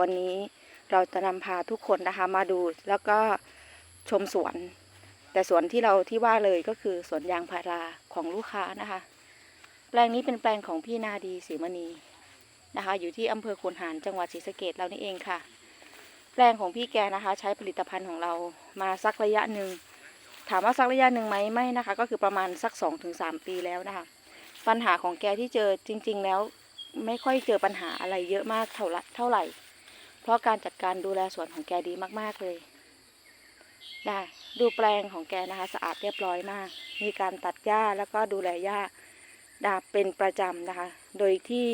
วันนี้เราจะนำพาทุกคนนะคะมาดูแล้วก็ชมสวน แต่สวนที่เราที่ว่าเลยก็คือสวนยางพาราของลูกค้านะคะ แปลงนี้เป็นแปลงของพี่นาดีศรีมณีนะคะ อยู่ที่อำเภอโคนหารจังหวัดศรีสะเกดเรานี่เองค่ะ แปลงของพี่แกนะคะ ใช้ผลิตภัณฑ์ของเรามาสักระยะหนึ่งถามว่าสักระยะหนึ่งไหมไม่นะคะ ก็คือประมาณสัก2อถึงสปีแล้วนะคะ ปัญหาของแกที่เจอจริง ๆ แล้วไม่ค่อยเจอปัญหาอะไรเยอะมากเท่าไหร่ เพราะการจัดการดูแลสวนของแกดีมากๆเลยได้ดูแปลงของแกนะคะสะอาดเรียบร้อยมาก มีการตัดหญ้าแล้วก็ดูแลหญ้าดาเป็นประจำนะคะ โดยที่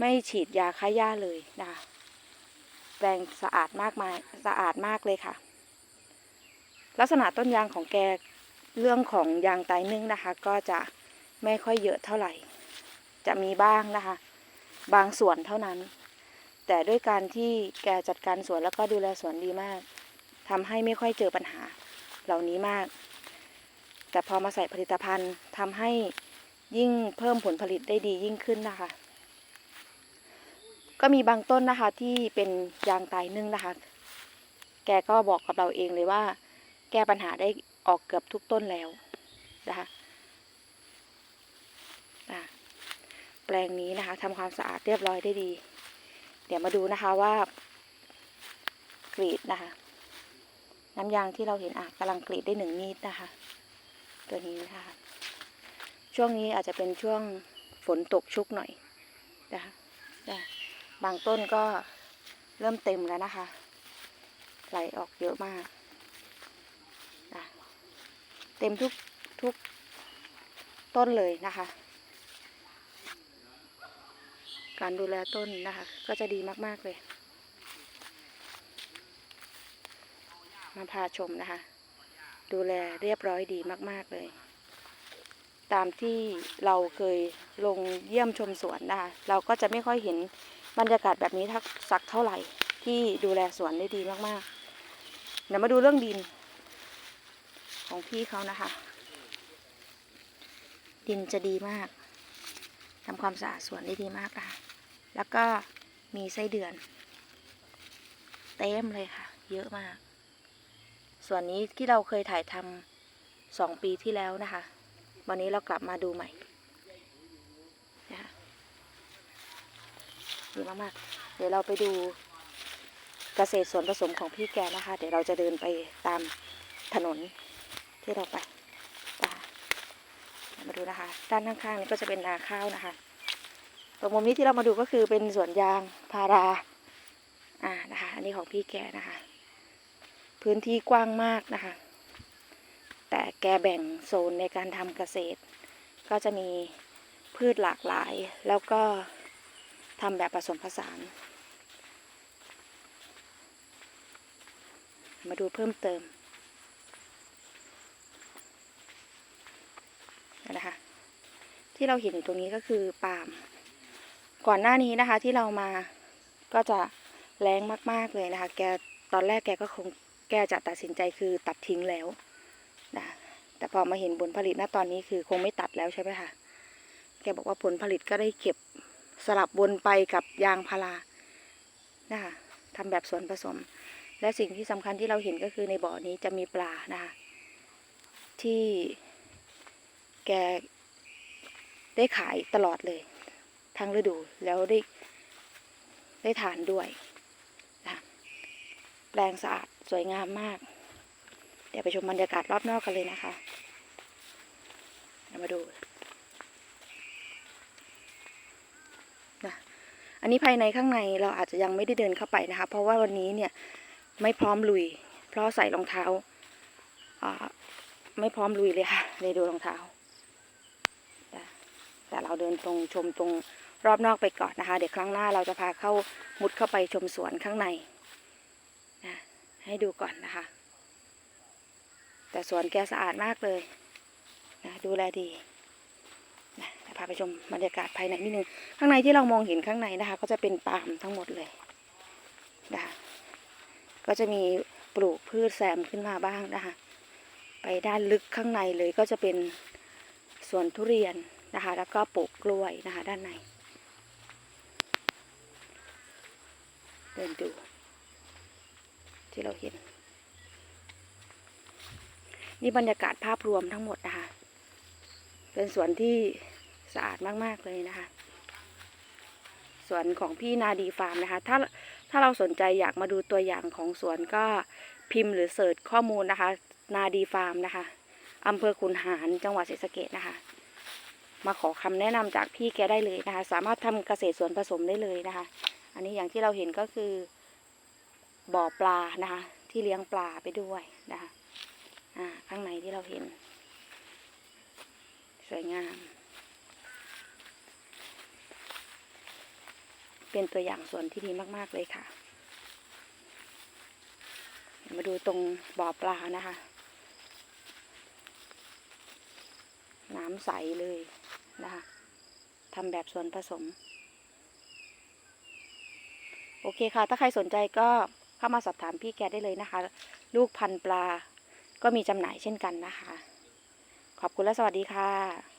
ไม่ฉีดยาฆ่าหญ้าเลยนะคะแปลงสะอาดมากมายสะอาดมากเลยค่ะ ลักษณะต้นยางของแกเรื่องของยางไตนึ่งนะคะ ก็จะไม่ค่อยเยอะเท่าไหร่ จะมีบ้างนะคะ บางส่วนเท่านั้น แต่ด้วยการที่แกจัดการสวนแล้วก็ดูแลสวนดีมากทำให้ไม่ค่อยเจอปัญหาเหล่านี้มาก แต่พอมาใส่ผลิตภัณฑ์ทำให้ยิ่งเพิ่มผลผลิตได้ดียิ่งขึ้นนะคะ ก็มีบางต้นนะคะที่เป็นยางตายนึ่งนะคะ แกก็บอกกับเราเองเลยว่า แก้ปัญหาได้ออกเกือบทุกต้นแล้วนะคะอะแปลงนี้นะคะทำความสะอาดเรียบร้อยได้ดี เดี๋ยวมาดูนะคะว่ากรีดนะคะ น้ำยางที่เราเห็นอะกำลังกรีดได้หนึ่งมีดนะคะ ตัวนี้นะคะช่วงนี้อาจจะเป็นช่วงฝนตกชุกหน่อยนะคะบางต้นก็เริ่มเต็มแล้วนะคะ ไหลออกเยอะมากนะเต็มทุกทุกต้นเลยนะคะ การดูแลต้นนะคะ ก็จะดีมาก ๆ เลย มาพาชมนะคะ ดูแลเรียบร้อยดีมาก ๆ เลย ตามที่เราเคยลงเยี่ยมชมสวนนะคะ เราก็จะไม่ค่อยเห็นบรรยากาศแบบนี้ทักสักเท่าไหร่ที่ดูแลสวนได้ดีมาก ๆ เดี๋ยวมาดูเรื่องดิน ของพี่เขานะคะ ดินจะดีมากทำความสะอาดสวนได้ดีมากนะคะ แล้วก็มีไส้เดือน เต็มเลยค่ะ เยอะมาก ส่วนนี้ที่เราเคยถ่ายทำสองปีที่แล้วนะคะ วันนี้เรากลับมาดูใหม่นะคะดีมากๆ เดี๋ยวเราไปดูเกษตรส่วนผสมของพี่แกนะคะ เดี๋ยวเราจะเดินไปตามถนนที่เราไปมาดูนะคะ ด้านข้างๆนี้ก็จะเป็นนาข้าวนะคะ ตรงมุมนี้ที่เรามาดูก็คือเป็นสวนยางพารา อ่านะคะ อันนี้ของพี่แกนะคะ พื้นที่กว้างมากนะคะ แต่แกแบ่งโซนในการทำเกษตร ก็จะมีพืชหลากหลาย แล้วก็ทำแบบผสมผสาน มาดูเพิ่มเติมนะคะ ที่เราเห็นอยู่ตรงนี้ก็คือปาล์ม ก่อนหน้านี้นะคะที่เรามาก็จะแรงมากๆเลยนะคะ แกตอนแรกแกก็คงแกจะตัดสินใจคือตัดทิ้งแล้วนะแต่พอมาเห็นผลผลิตณตอนนี้คือคงไม่ตัดแล้วใช่ไหมคะแกบอกว่าผลผลิตก็ได้เก็บสลับวนไปกับยางพารานะคะทำแบบส่วนผสม และสิ่งที่สำคัญที่เราเห็นก็คือในบ่อนี้จะมีปลานะคะที่แกได้ขายตลอดเลย ทั้งฤดูแล้วได้ได้ทานด้วยนะแปลงสะอาดสวยงามมาก เดี๋ยวไปชมบรรยากาศรอบนอกกันเลยนะคะเดี๋ยวมาดูนะอันนี้ภายในข้างในเราอาจจะยังไม่ได้เดินเข้าไปนะคะ เพราะว่าวันนี้เนี่ยไม่พร้อมลุย เพราะใส่รองเท้าอ่าไม่พร้อมลุยเลยค่ะเลยดูรองเท้า แต่เราเดินตรงชมตรงรอบนอกไปก่อนนะคะ เดี๋ยวครั้งหน้าเราจะพาเข้ามุดเข้าไปชมสวนข้างในนะให้ดูก่อนนะคะ แต่สวนแกสะอาดมากเลยนะดูแลดีนะพาไปชมบรรยากาศภายในนิดนึง ข้างในที่เรามองเห็นข้างในนะคะ ก็จะเป็นปาล์มทั้งหมดเลยนะคะก็จะมีปลูกพืชแซมขึ้นมาบ้างนะคะ ไปด้านลึกข้างในเลยก็จะเป็นสวนทุเรียน นะคะ แล้วก็ปลูกกล้วยนะคะ ด้านใน เดินดูที่เราเห็น นี่บรรยากาศภาพรวมทั้งหมดนะคะ เป็นสวนที่สะอาดมากๆเลยนะคะสวนของพี่นาดีฟาร์มนะคะ ถ้าถ้าเราสนใจอยากมาดูตัวอย่างของสวนก็พิมพ์หรือเสิร์ชข้อมูลนะคะ นาดีฟาร์มนะคะอำเภอขุนหารจังหวัดศรีสะเกดนะคะ มาขอคำแนะนำจากพี่แกได้เลยนะคะ สามารถทำเกษตรสวนผสมได้เลยนะคะ อันนี้อย่างที่เราเห็นก็คือบ่อปลานะคะ ที่เลี้ยงปลาไปด้วยนะคะอ่าข้างในที่เราเห็น สวยงาม เป็นตัวอย่างสวนที่ดีมาก ๆ เลยค่ะมาดูตรงบ่อปลานะคะ น้ำใสเลย นะคะทำแบบส่วนผสม โอเคค่ะ ถ้าใครสนใจก็เข้ามาสอบถามพี่แกได้เลยนะคะ ลูกพันปลาก็มีจำหน่ายเช่นกันนะคะ ขอบคุณและสวัสดีค่ะ